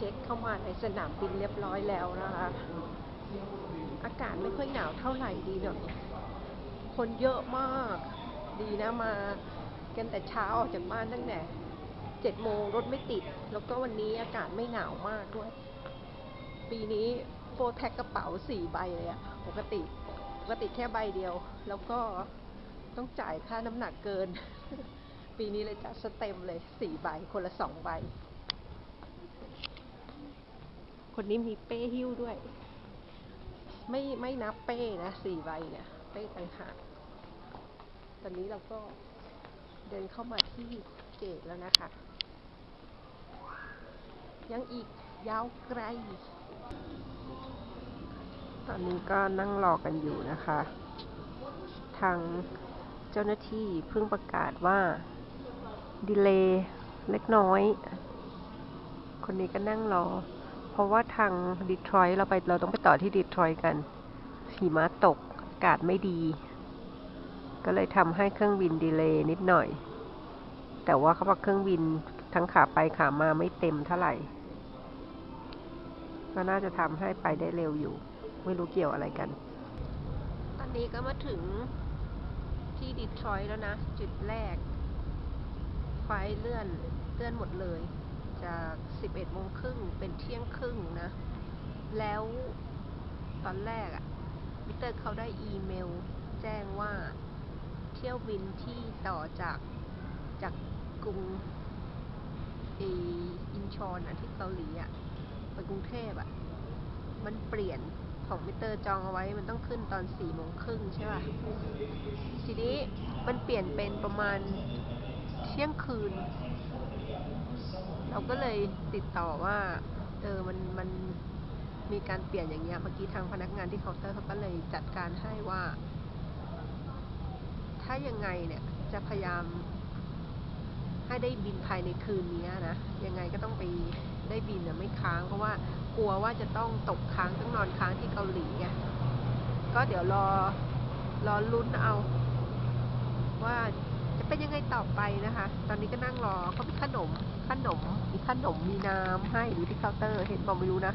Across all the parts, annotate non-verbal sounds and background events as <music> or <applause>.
ช็คเข้ามาในสนามบินเรียบร้อยแล้วนะคะ อากาศไม่ค่อยหนาวเท่าไหร่ดีหน่อยคนเยอะมาก ดีนะมากันแต่เช้าออกจากบ้านตั้งแต่เจ็ดโมงรถไม่ติด แล้วก็วันนี้อากาศไม่หนาวมากด้วย ปีนี้โฟร์แพ็คกระเป๋าสี่ใบเลยอะปกติปกติแค่ใบเดียว แล้วก็ต้องจ่ายค่าน้ำหนักเกิน ปีนี้เลยจัดสเต็มเลยสี่ใบคนละสองใบ คนนี้มีเป้หิ้วด้วย ไม่ไม่นับเป้นะสี่ใบเนี่ย เป้ต่างหากตอนนี้เราก็เดินเข้ามาที่เกตแล้วนะคะ ยังอีกยาวไกล ตอนนี้ก็นั่งรอกันอยู่นะคะ ทางเจ้าหน้าที่เพิ่งประกาศว่า ดีเลย์เล็กน้อย คนนี้ก็นั่งรอ ราะว่าทางดีทรอยต์เราไปเราต้องไปต่อที่ดีทรอยต์กันหิมะตกอากาศไม่ดี ก็เลยทำให้เครื่องบินดีเลย์นิดหน่อย แต่ว่าเขาบอกเครื่องบินทั้งขาไปขามาไม่เต็มเท่าไหร่ ก็น่าจะทำให้ไปได้เร็วอยู่ ไม่รู้เกี่ยวอะไรกัน ตอนนี้ก็มาถึงที่ดีทรอยต์แล้วนะ จุดแรก ไฟเลื่อนเลื่อนหมดเลย จาก 11โมงครึ่งเป็นเที่ยงครึ่งนะ แล้วตอนแรกอะมิเตอร์เขาได้อีเมล แจ้งว่าเที่ยวบินที่ต่อจากจากกรุงเออินชอนอะที่เกาหลีอะไปกรุงเทพอะมันเปลี่ยนของมิเตอร์จองเอาไว้มันต้องขึ้นตอน4โมงครึ่งใช่ป่ะ ทีนี้มันเปลี่ยนเป็นประมาณเที่ยงคืน เราก็เลยติดต่อว่า เออมันมันมีการเปลี่ยนอย่างเงี้ย เมื่อกี้ทางพนักงานที่เคาน์เตอร์เขาก็เลยจัดการให้ว่า ถ้ายังไงเนี่ยจะพยายาม ให้ได้บินภายในคืนนี้นะ ยังไงก็ต้องไปได้บินอะไม่ค้าง เพราะว่ากลัวว่าจะต้องตกค้างต้องนอนค้างที่เกาหลีไงก็เดี๋ยวรอรอลุ้นเอา ว่าจะเป็นยังไงต่อไปนะคะ ตอนนี้ก็นั่งรอเขามีขนม ขนม มีขนมมีน้ำให้อยู่ที่เคาน์เตอร์ เห็นบอกไม่รู้นะ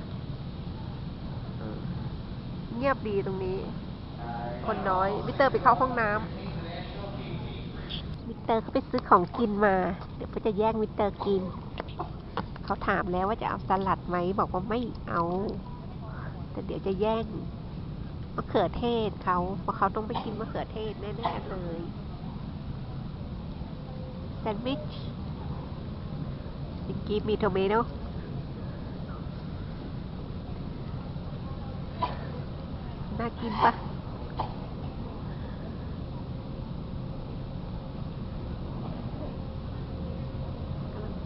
เออเงียบดีตรงนี้ คนน้อยมิสเตอร์ไปเข้าห้องน้ำมิสเตอร์เขาไปซื้อของกินมา เดี๋ยวเขาจะแย่งมิสเตอร์กิน เขาถามแล้วว่าจะเอาสลัดไหม บอกว่าไม่เอา แต่เดี๋ยวจะแย่งมะเขือเทศเขาเพราะเขาต้องไปกินมะเขือเทศแน่ๆเลยแซนด์วิช give me tomato น่ากินปะ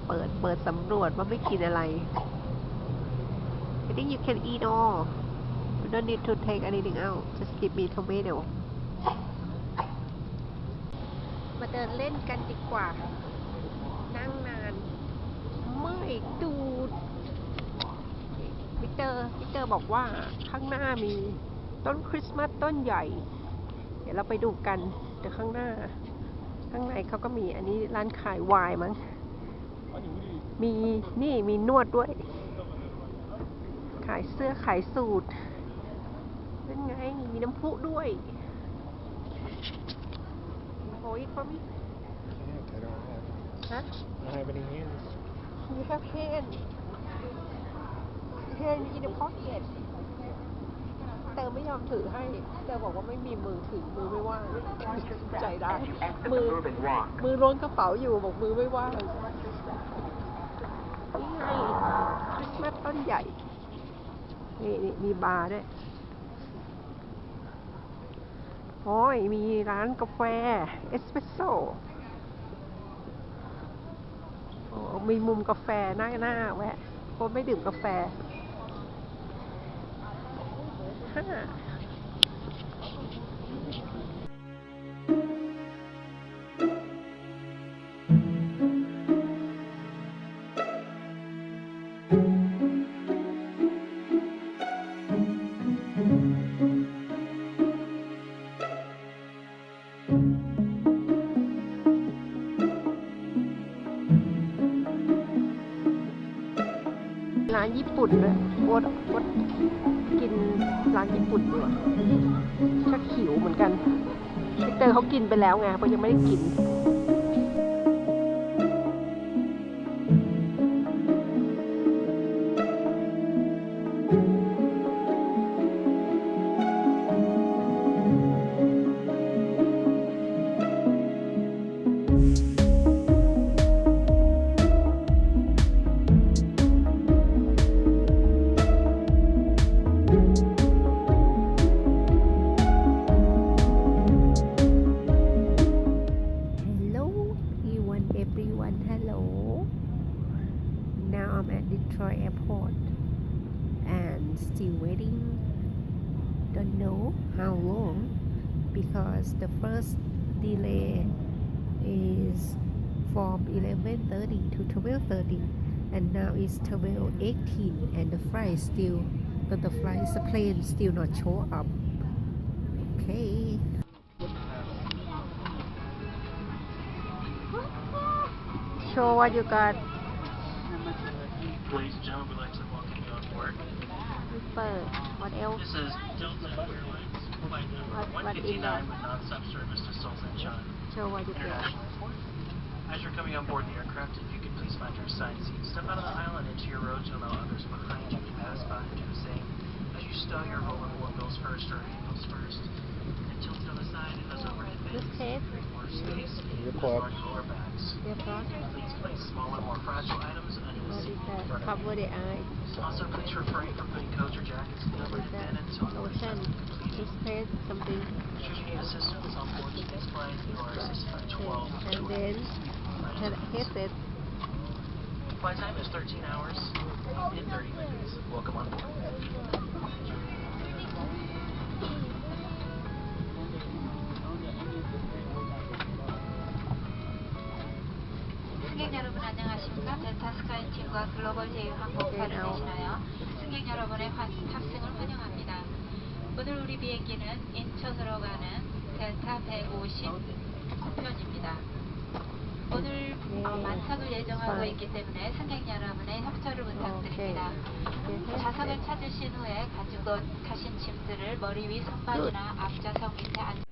เปิดเปิดสำรวจว่าไม่กินอะไร I think you can eat all you don't need to take anything out just give me tomato มาเดินเล่นกันดีกว่า ไม่อยดูดวิเตอร์วิเตอร์บอกว่าข้างหน้ามีต้นคริสต์มาสต้นใหญ่ เดี๋ยวเราไปดูกันเดี๋ยวข้างหน้า ข้างในเขาก็มีอันนี้ร้านขายไวน์มั้ง มีนี่มีนวดด้วย ขายเสื้อขายสูตรนั่นไงมีน้ำพุด้วยโอ้ยเขามี I don't have. ฮะ I don't have any hands. You have hand. Hand in the pocket. เตอไม่ยอมถือให้เตอบอกว่าไม่มีมือถือมือไม่ว่างใจได้มือมือล้วงกระเป๋าอยู่บอกมือไม่ว่างนี่ไงคริสต์มาสต้นใหญ่ นี่นี่มีบาร์ด้วยโอ้ยมีร้านกาแฟ เอสเปรสโซ่ โอ้ มีมุมกาแฟหน้าหน้าแวะเพราะไม่ดื่มกาแฟฮ่า นญี่ปุ่นเลยโอ๊ตโอ๊ตกินร้านญี่ปุ่นดีกว่าชักหิวเหมือนกันพิเตอร์เขากินไปแล้วไงเพราะยังไม่ได้กิน from 11:30 to 12:30, and now it's 12:18, and the flight still, but the flight, the plane still not show up. Okay. Show what you got. Ladies and gentlemen, we'd like to welcome you on board. Super. What else? This is Delta Airlines flight What- number what in 159 that? with non-stop service to Sultan Chan Show what you got. International Airport. As you're coming on board the aircraft, if you could please find your assigned seat, step out of the aisle and into your row to allow others behind you to pass by and do the same. As you stow your rolling windows first or handles first, and tilt to the side and those overhead This bins. tape. More space. Your Those plug. large bags. Your plug. Please place smaller, more fragile items under the seat is in that? front of you. Cover the eye. Also, please refrain from putting coats or jackets in the What is overhead bin until the lift Ocean. has been completed. Something. Should you need assistance on board today's flight, you are assisted by 12 And then head- headset. Flight time is 13 hours and 30 minutes. Welcome on board. 승객 여러분 안녕하십니까? 델타 스카이 팀과 글로벌 제휴 항공사를 네, 아우. 대신하여 승객 여러분의 환- 탑승을 환영합니다. 오늘 우리 비행기는 인천으로 가는 델타 150 쿠편입니다. 오늘 어, 네. 만석을 예정하고 네. 있기 때문에 승객 여러분의 협조를 부탁드립니다. 좌석을 찾으신 후에 가지고 가신 짐들을 머리 위 손바지나 앞좌석 밑에 앉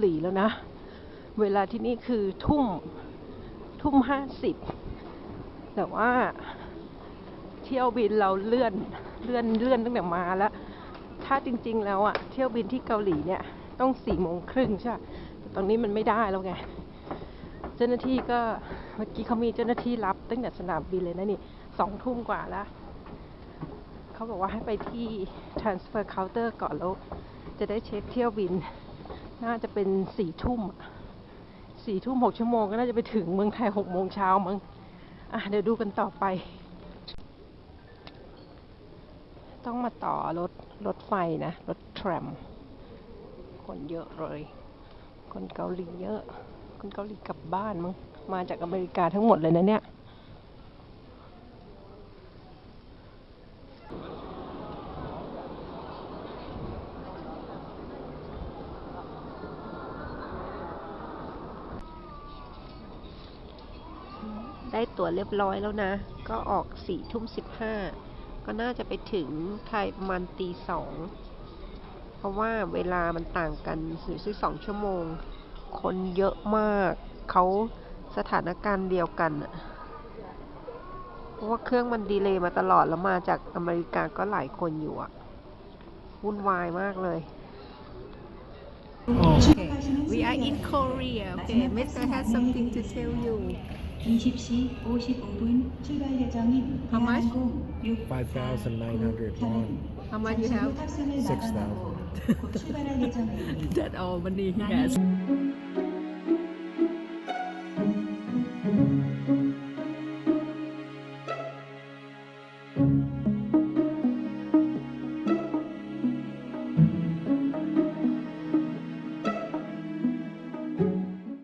หลีแล้วนะ เวลาที่นี่คือทุ่มทุ่มห้าสิบแต่ว่าเที่ยวบินเราเลื่อนเลื่อนเลื่อนตั้งแต่มาแล้ว ถ้าจริง ๆ แล้วอะเที่ยวบินที่เกาหลีเนี่ยต้องสี่โมงครึ่งใช่ปะแต่ตอนนี้มันไม่ได้แล้วไง เจ้าหน้าที่ก็เมื่อกี้เขามีเจ้าหน้าที่รับตั้งแต่สนามบินเลยนะนี่สองทุ่มกว่าแล้วเขาบอกว่าให้ไปที่ transfer counter ก่อนแล้ว จะได้เช็คเที่ยวบิน น่าจะเป็นสี่ทุ่มสี่ทุ่มหกชั่วโมงก็น่าจะไปถึงเมืองไทยหกโมงเช้ามั้งอะเดี๋ยวดูกันต่อไป ต้องมาต่อรถรถไฟนะ รถแทรม คนเยอะเลย คนเกาหลีเยอะ คนเกาหลีกลับบ้านมั้งมาจากอเมริกาทั้งหมดเลยนะเนี่ย ได้ตั๋วเรียบร้อยแล้วนะ ก็ออกสี่ทุ่มสิบห้าก็น่าจะไปถึงไทยประมาณตีสองเพราะว่าเวลามันต่างกันอยู่ที่สองชั่วโมง คนเยอะมากเขาสถานการณ์เดียวกันเพราะว่าเครื่องมันดีเลย์มาตลอดแล้วมาจากอเมริกาก็หลายคนอยู่อะวุ่นวายมากเลย Okay, we are in Korea. Okay, Mr. has something to tell you. 20시 55분 출발 예정인 How much? 대한항공 5,900 won. How much you have? 탑승을 6,000. 마감하고 곧 출발할 <laughs> 예정입니다. That all money he has.